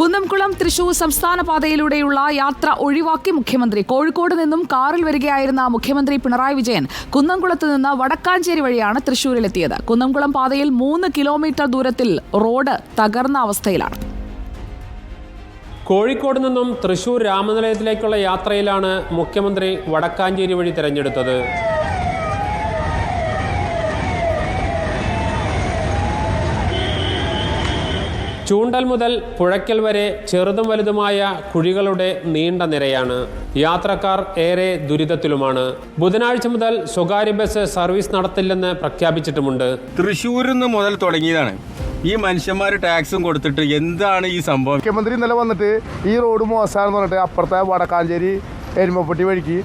കുന്നംകുളം തൃശൂർ സംസ്ഥാന പാതയിലൂടെയുള്ള യാത്ര ഒഴിവാക്കി മുഖ്യമന്ത്രി. കോഴിക്കോട് നിന്നും കാറിൽ വരികയായിരുന്ന മുഖ്യമന്ത്രി പിണറായി വിജയൻ കുന്നംകുളത്ത് നിന്ന് വടക്കാഞ്ചേരി വഴിയാണ് തൃശൂരിലെത്തിയത്. കുന്നംകുളം പാതയിൽ മൂന്ന് കിലോമീറ്റർ ദൂരത്തിൽ റോഡ് തകർന്ന അവസ്ഥയിലാണ്. കോഴിക്കോട് നിന്നും തൃശൂർ രാമനിലയത്തിലേക്കുള്ള യാത്രയിലാണ് മുഖ്യമന്ത്രി വടക്കാഞ്ചേരി വഴി തിരഞ്ഞെടുത്തത്. ചൂണ്ടൽ മുതൽ പുഴയ്ക്കൽ വരെ ചെറുതും വലുതുമായ കുഴികളുടെ നീണ്ട നിരയാണ്. യാത്രക്കാർ ഏറെ ദുരിതത്തിലുമാണ്. ബുധനാഴ്ച മുതൽ സ്വകാര്യ ബസ് സർവീസ് നടത്തില്ലെന്ന് പ്രഖ്യാപിച്ചിട്ടുമുണ്ട്. തൃശ്ശൂരിൽ നിന്ന് മുതൽ തുടങ്ങിയതാണ്. ഈ മനുഷ്യന്മാർ ടാക്സും കൊടുത്തിട്ട് എന്താണ് ഈ സംഭവം? മുഖ്യമന്ത്രി ഇന്നലെ വന്നിട്ട് ഈ റോഡ് മോശമാണെന്ന് പറഞ്ഞിട്ട് അപ്പുറത്തെ വടക്കാഞ്ചേരി എരുമപ്പെട്ടി വഴിക്ക്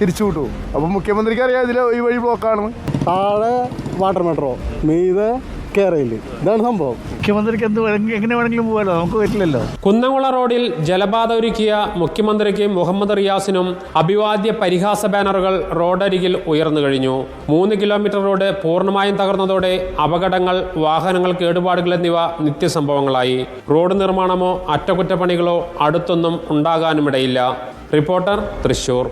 തിരിച്ചു വിട്ടു അപ്പം മുഖ്യമന്ത്രിക്ക് അറിയാം ഇതിൽ ഈ വഴി ബ്ലോക്കാണ് താഴെ വാട്ടർ മെട്രോ മീതെ കേരയിൽ ഇതാണ് സംഭവം. മുഖ്യമന്ത്രിക്ക് എന്ത് എങ്ങനെ വേണമെങ്കിലും പോകാലോ? നമുക്ക് പറ്റില്ലല്ലോ. കുന്നംകുള റോഡിൽ ജലപാത ഒരുക്കിയ മുഖ്യമന്ത്രിക്ക് മുഹമ്മദ് റിയാസിനും അഭിവാദ്യ പരിഹാസ ബാനറുകൾ റോഡരികിൽ ഉയർന്നു കഴിഞ്ഞു. മൂന്ന് കിലോമീറ്റർ റോഡ് പൂർണമായും തകർന്നതോടെ അപകടങ്ങൾ വാഹനങ്ങൾ കേടുപാടുകൾ എന്നിവ നിത്യസംഭവങ്ങളായി. റോഡ് നിർമ്മാണമോ അറ്റകുറ്റപ്പണികളോ അടുത്തൊന്നും ഉണ്ടാകാനുമിടയില്ല. റിപ്പോർട്ടർ തൃശൂർ.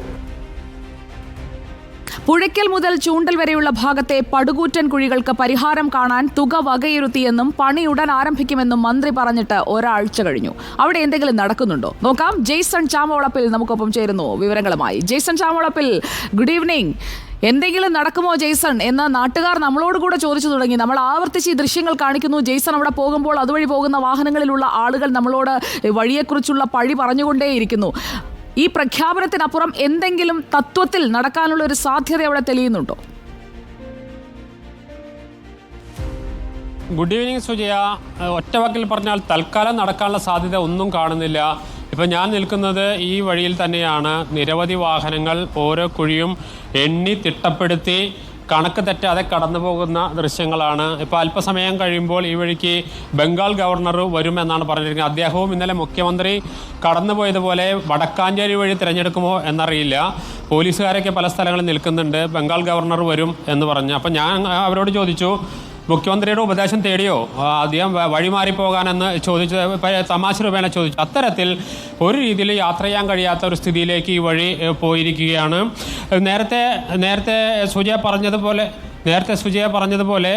പുഴയ്ക്കൽ മുതൽ ചൂണ്ടൽ വരെയുള്ള ഭാഗത്തെ പടുകൂറ്റൻ കുഴികൾക്ക് പരിഹാരം കാണാൻ തുക വകയിരുത്തിയെന്നും പണി ഉടൻ ആരംഭിക്കുമെന്നും മന്ത്രി പറഞ്ഞിട്ട് ഒരാഴ്ച കഴിഞ്ഞു. അവിടെ എന്തെങ്കിലും നടക്കുന്നുണ്ടോ? നോക്കാം. ജെയ്സൺ ചാമോളപ്പിൽ നമുക്കൊപ്പം ചേരുന്നു വിവരങ്ങളുമായി. ജെയ്സൺ ചാമോളപ്പിൽ ഗുഡ് ഈവനിങ്. എന്തെങ്കിലും നടക്കുമോ ജെയ്സൺ? എന്ന് നാട്ടുകാർ നമ്മളോട് കൂടെ ചോദിച്ചു തുടങ്ങി. നമ്മൾ ആവർത്തിച്ച് ഈ ദൃശ്യങ്ങൾ കാണിക്കുന്നു. ജെയ്സൺ അവിടെ പോകുമ്പോൾ അതുവഴി പോകുന്ന വാഹനങ്ങളിലുള്ള ആളുകൾ നമ്മളോട് വഴിയെക്കുറിച്ചുള്ള പഴി പറഞ്ഞുകൊണ്ടേയിരിക്കുന്നു. ഈ പ്രഖ്യാപനത്തിനപ്പുറം എന്തെങ്കിലും തത്വത്തിൽ നടക്കാനുള്ള ഒരു സാധ്യത അവിടെ തെളിയുന്നുണ്ടോ? Good evening Sujaya. ഒറ്റവാക്കിൽ ഒറ്റ വാക്കിൽ പറഞ്ഞാൽ തൽക്കാലം നടക്കാനുള്ള സാധ്യത ഒന്നും കാണുന്നില്ല. ഇപ്പം ഞാൻ നിൽക്കുന്നത് ഈ വഴിയിൽ തന്നെയാണ്. നിരവധി വാഹനങ്ങൾ ഓരോ കുഴിയും എണ്ണി തിട്ടപ്പെടുത്തി കണക്ക് തെറ്റാതെ കടന്നു പോകുന്ന ദൃശ്യങ്ങളാണ്. ഇപ്പോൾ അല്പസമയം കഴിയുമ്പോൾ ഈ വഴിക്ക് ബംഗാൾ ഗവർണർ വരുമെന്നാണ് പറഞ്ഞിരിക്കുന്നത്. അദ്ദേഹവും ഇന്നലെ മുഖ്യമന്ത്രി കടന്നുപോയതുപോലെ വടക്കാഞ്ചേരി വഴി തിരഞ്ഞെടുക്കുമോ എന്നറിയില്ല. പോലീസുകാരൊക്കെ പല സ്ഥലങ്ങളിൽ നിൽക്കുന്നുണ്ട്. ബംഗാൾ ഗവർണർ വരും എന്ന് പറഞ്ഞു. അപ്പം ഞാൻ അവരോട് ചോദിച്ചു മുഖ്യമന്ത്രിയുടെ ഉപദേശം തേടിയോ? അദ്ദേഹം വഴിമാറിപ്പോകാനെന്ന് ചോദിച്ച തമാശ രൂപേണ ചോദിച്ചു. അത്തരത്തിൽ ഒരു രീതിയിൽ യാത്ര ചെയ്യാൻ കഴിയാത്ത ഒരു സ്ഥിതിയിലേക്ക് ഈ വഴി പോയിരിക്കുകയാണ്. നേരത്തെ നേരത്തെ സുജയ പറഞ്ഞതുപോലെ നേരത്തെ സുജയ പറഞ്ഞതുപോലെ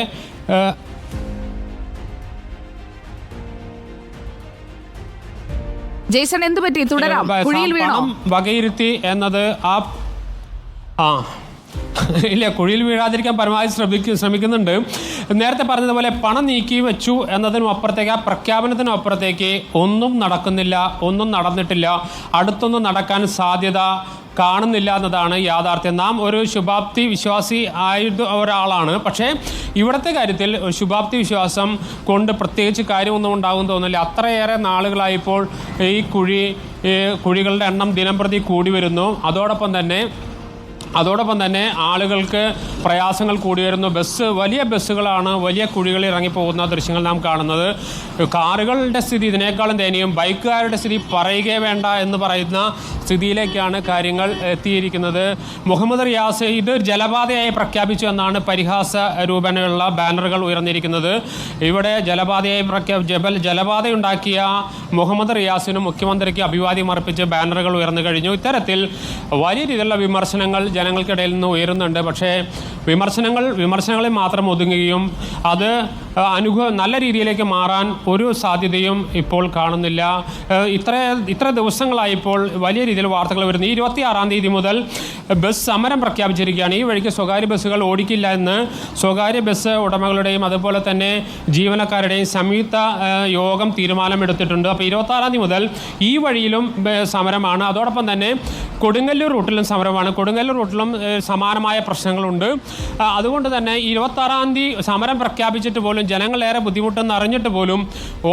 ജെയ്സൺ എന്ത് പറ്റി? തുടരാം. ഏ, കുഴിയിൽ വീണോ? വകയിരുത്തി എന്നത് ആ ആ ഇല്ല കുഴിയിൽ വീഴാതിരിക്കാൻ പരമാവധി ശ്രമിക്ക ശ്രമിക്കുന്നുണ്ട്. നേരത്തെ പറഞ്ഞതുപോലെ പണം നീക്കി വെച്ചു എന്നതിനും അപ്പുറത്തേക്ക് ആ പ്രഖ്യാപനത്തിനും അപ്പുറത്തേക്ക് ഒന്നും നടക്കുന്നില്ല ഒന്നും നടന്നിട്ടില്ല. അടുത്തൊന്നും നടക്കാൻ സാധ്യത കാണുന്നില്ല എന്നതാണ് യാഥാർത്ഥ്യം. നാം ഒരു ശുഭാപ്തി വിശ്വാസി ആയത് ഒരാളാണ്. പക്ഷേ ഇവിടുത്തെ കാര്യത്തിൽ ശുഭാപ്തി വിശ്വാസം കൊണ്ട് പ്രത്യേകിച്ച് കാര്യമൊന്നും ഉണ്ടാകും തോന്നില്ല അത്രയേറെ നാളുകളായിപ്പോൾ ഈ കുഴി കുഴികളുടെ എണ്ണം ദിനംപ്രതി കൂടി വരുന്നു. അതോടൊപ്പം തന്നെ അതോടൊപ്പം തന്നെ ആളുകൾക്ക് പ്രയാസങ്ങൾ കൂടി വരുന്നു. ബസ് വലിയ ബസ്സുകളാണ് വലിയ കുഴികളിൽ ഇറങ്ങിപ്പോകുന്ന ദൃശ്യങ്ങൾ നാം കാണുന്നത്. കാറുകളുടെ സ്ഥിതി ഇതിനേക്കാളും ദയനീയം. ബൈക്കുകാരുടെ സ്ഥിതി പറയുകയേ വേണ്ട എന്ന് പറയുന്ന സ്ഥിതിയിലേക്കാണ് കാര്യങ്ങൾ എത്തിയിരിക്കുന്നത്. മുഹമ്മദ് റിയാസ് ഇത് ജലപാതയായി പ്രഖ്യാപിച്ചു എന്നാണ് പരിഹാസ രൂപേണയുള്ള ബാനറുകൾ ഉയർന്നിരിക്കുന്നത്. ഇവിടെ ജലപാതയായി പ്രഖ്യാ ജബൽ ജലപാതയുണ്ടാക്കിയ മുഹമ്മദ് റിയാസിനും മുഖ്യമന്ത്രിക്ക് അഭിവാദ്യം അർപ്പിച്ച് ബാനറുകൾ ഉയർന്നു കഴിഞ്ഞു. ഇത്തരത്തിൽ വലിയ രീതിയിലുള്ള വിമർശനങ്ങൾ ജനങ്ങൾക്കിടയിൽ നിന്ന് ഉയരുന്നുണ്ട്. പക്ഷേ വിമർശനങ്ങൾ വിമർശനങ്ങളിൽ മാത്രം ഒതുങ്ങുകയും അത് അനുഭവം നല്ല രീതിയിലേക്ക് മാറാൻ ഒരു സാധ്യതയും ഇപ്പോൾ കാണുന്നില്ല. ഇത്ര ഇത്ര ദിവസങ്ങളായിപ്പോൾ വലിയ രീതിയിൽ വാർത്തകൾ വരുന്നു. ഈ ഇരുപത്തിയാറാം തീയതി മുതൽ ബസ് സമരം പ്രഖ്യാപിച്ചിരിക്കുകയാണ്. ഈ വഴിക്ക് സ്വകാര്യ ബസ്സുകൾ ഓടിക്കില്ല എന്ന് സ്വകാര്യ ബസ് ഉടമകളുടെയും അതുപോലെ തന്നെ ജീവനക്കാരുടെയും സംയുക്ത യോഗം തീരുമാനമെടുത്തിട്ടുണ്ട്. അപ്പോൾ ഇരുപത്താറാം തീയതി മുതൽ ഈ വഴിയിലും സമരമാണ്. അതോടൊപ്പം തന്നെ കൊടുങ്ങല്ലൂർ റൂട്ടിലും സമരമാണ്. കൊടുങ്ങല്ലൂർ റൂട്ടിലും സമാനമായ പ്രശ്നങ്ങളുണ്ട്. അതുകൊണ്ട് തന്നെ ഇരുപത്താറാം തീയതി സമരം പ്രഖ്യാപിച്ചിട്ട് പോലും ജനങ്ങളേറെ ബുദ്ധിമുട്ടെന്ന് അറിഞ്ഞിട്ട് പോലും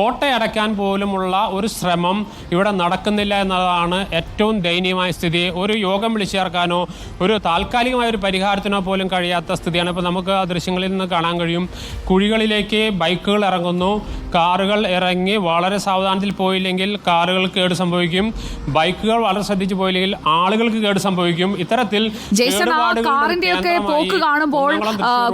ഓട്ടയടയ്ക്കാൻ പോലുമുള്ള ഒരു ശ്രമം ഇവിടെ നടക്കുന്നില്ല എന്നതാണ് ഏറ്റവും ദയനീയമായ സ്ഥിതി. ഒരു യോഗം വിളിച്ചു ചേർക്കാനോ ഒരു താൽക്കാലികമായ ഒരു പരിഹാരത്തിനോ പോലും കഴിയാത്ത സ്ഥിതിയാണ്. ഇപ്പോൾ നമുക്ക് ആ ദൃശ്യങ്ങളിൽ നിന്ന് കാണാൻ കഴിയും. കുഴികളിലേക്ക് ബൈക്കുകൾ ഇറങ്ങുന്നു. കാറുകൾ ഇറങ്ങി വളരെ സാവധാനത്തിൽ പോയില്ലെങ്കിൽ കാറുകൾക്ക് കേട് സംഭവിക്കും. ബൈക്കുകൾ വളരെ ശ്രദ്ധിച്ചു പോയില്ലെങ്കിൽ ആളുകൾക്ക് കേട് സംഭവിക്കും. ഇത്തരത്തിൽ ജെയ്സൺ കാറിന്റെ ഒക്കെ പോക്ക് കാണുമ്പോൾ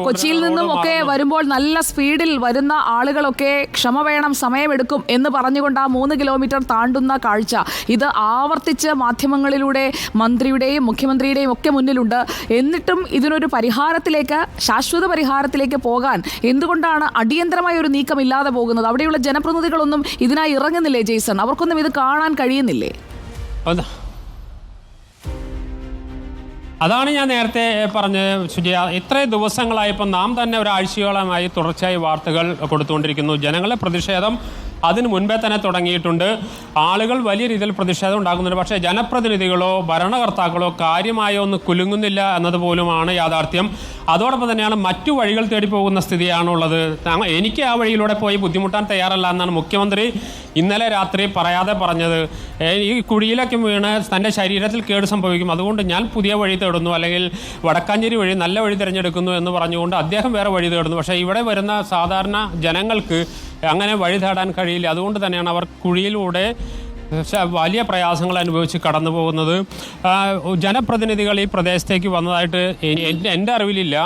കൊച്ചിയിൽ നിന്നും ഒക്കെ വരുമ്പോൾ നല്ല സ്പീഡിൽ വരുന്ന ആളുകളൊക്കെ ക്ഷമ വേണം സമയമെടുക്കും എന്ന് പറഞ്ഞുകൊണ്ട് ആ മൂന്ന് കിലോമീറ്റർ താണ്ടുന്ന കാഴ്ച. ഇത് ആവർത്തിച്ച് മാധ്യമങ്ങളിലൂടെ മന്ത്രിയുടെയും മുഖ്യമന്ത്രിയുടെയും ഒക്കെ മുന്നിലുണ്ട്. എന്നിട്ടും ഇതിനൊരു പരിഹാരത്തിലേക്ക് ശാശ്വത പരിഹാരത്തിലേക്ക് പോകാൻ എന്തുകൊണ്ടാണ് അടിയന്തരമായ ഒരു നീക്കം ഇല്ലാതെ പോകുന്നത്? അവിടെയുള്ള ജനപ്രതിനിധികളൊന്നും ഇതിനായി ഇറങ്ങുന്നില്ലേ ജെയ്സൺ? അവർക്കൊന്നും ഇത് കാണാൻ കഴിയുന്നില്ലേ? അതാണ് ഞാൻ നേരത്തെ പറഞ്ഞത് ശുചിയ ഇത്രയും ദിവസങ്ങളായപ്പോൾ നാം തന്നെ ഒരാഴ്ചയോളമായി തുടർച്ചയായി വാർത്തകൾ കൊടുത്തുകൊണ്ടിരിക്കുന്നു. ജനങ്ങളെ പ്രതിഷേധം അതിന് മുൻപേ തന്നെ തുടങ്ങിയിട്ടുണ്ട്. ആളുകൾ വലിയ രീതിയിൽ പ്രതിഷേധം ഉണ്ടാകുന്നുണ്ട് പക്ഷേ ജനപ്രതിനിധികളോ ഭരണകർത്താക്കളോ കാര്യമായോ ഒന്ന് കുലുങ്ങുന്നില്ല എന്നതുപോലുമാണ് യാഥാർത്ഥ്യം. അതോടൊപ്പം തന്നെയാണ് മറ്റു വഴികൾ തേടി പോകുന്ന സ്ഥിതിയാണുള്ളത് എനിക്ക് ആ വഴിയിലൂടെ പോയി ബുദ്ധിമുട്ടാൻ തയ്യാറല്ല എന്നാണ് മുഖ്യമന്ത്രി ഇന്നലെ രാത്രി പറയാതെ പറഞ്ഞത് ഈ കുഴിയിലൊക്കെ വീണ് തന്റെ ശരീരത്തിൽ കേട് സംഭവിക്കും. അതുകൊണ്ട് ഞാൻ പുതിയ വഴി തേടുന്നു അല്ലെങ്കിൽ വടക്കാഞ്ചേരി വഴി നല്ല വഴി തിരഞ്ഞെടുക്കുന്നു എന്ന് പറഞ്ഞുകൊണ്ട് അദ്ദേഹം വേറെ വഴി തേടുന്നു. പക്ഷേ ഇവിടെ വരുന്ന സാധാരണ ജനങ്ങൾക്ക് അങ്ങനെ വഴി തേടാൻ കഴിയില്ല. അതുകൊണ്ട് തന്നെയാണ് അവർ കുഴിയിലൂടെ വലിയ പ്രയാസങ്ങൾ അനുഭവിച്ച് കടന്നു പോകുന്നത്. ജനപ്രതിനിധികൾ ഈ പ്രദേശത്തേക്ക് വന്നതായിട്ട് എന്റെ അറിവിലില്ല.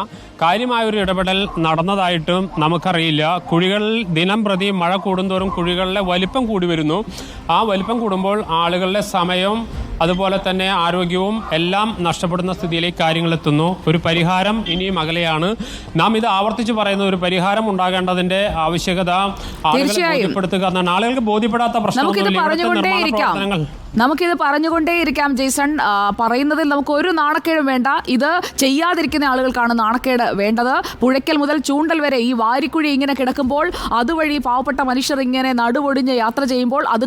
കാര്യമായൊരു ഇടപെടൽ നടന്നതായിട്ടും നമുക്കറിയില്ല. കുഴികളിൽ ദിനം പ്രതി മഴ കൂടുന്തോറും കുഴികളിലെ വലിപ്പം കൂടി വരുന്നു. ആ വലിപ്പം കൂടുമ്പോൾ ആളുകളുടെ സമയവും അതുപോലെ തന്നെ ആരോഗ്യവും എല്ലാം നഷ്ടപ്പെടുന്ന സ്ഥിതിയിലേക്ക് കാര്യങ്ങൾ എത്തുന്നു. ഒരു പരിഹാരം ഇനിയും അകലെയാണ്. നാം ഇത് ആവർത്തിച്ച് പറയുന്ന ഒരു പരിഹാരം ഉണ്ടാകേണ്ടതിന്റെ ആവശ്യകത ആളുകളെ. ബോധ്യപ്പെടുത്തുക എന്നാണ്. ആളുകൾക്ക് ബോധ്യപ്പെടാത്ത പ്രശ്നങ്ങൾ നിർമ്മാണ പ്രവർത്തനങ്ങൾ. നമുക്കിത് പറഞ്ഞുകൊണ്ടേയിരിക്കാം ജെയ്സൺ. പറയുന്നതിൽ നമുക്ക് ഒരു നാണക്കേടും വേണ്ട. ഇത് ചെയ്യാതിരിക്കുന്ന ആളുകൾക്കാണ് നാണക്കേട് വേണ്ടത്. പുഴയ്ക്കൽ മുതൽ ചൂണ്ടൽ വരെ ഈ വാരിക്കുഴി ഇങ്ങനെ കിടക്കുമ്പോൾ അതുവഴി പാവപ്പെട്ട മനുഷ്യർ ഇങ്ങനെ നടുവൊടിഞ്ഞ് യാത്ര ചെയ്യുമ്പോൾ അത്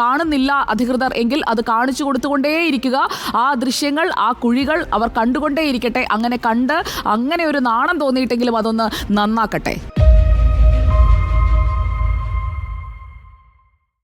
കാണുന്നില്ല അധികൃതർ എങ്കിൽ അത് കാണിച്ചു കൊടുത്തുകൊണ്ടേയിരിക്കുക. ആ ദൃശ്യങ്ങൾ ആ കുഴികൾ അവർ കണ്ടുകൊണ്ടേയിരിക്കട്ടെ. അങ്ങനെ കണ്ട് അങ്ങനെ ഒരു നാണം തോന്നിയിട്ടെങ്കിലും അതൊന്ന് നന്നാക്കട്ടെ.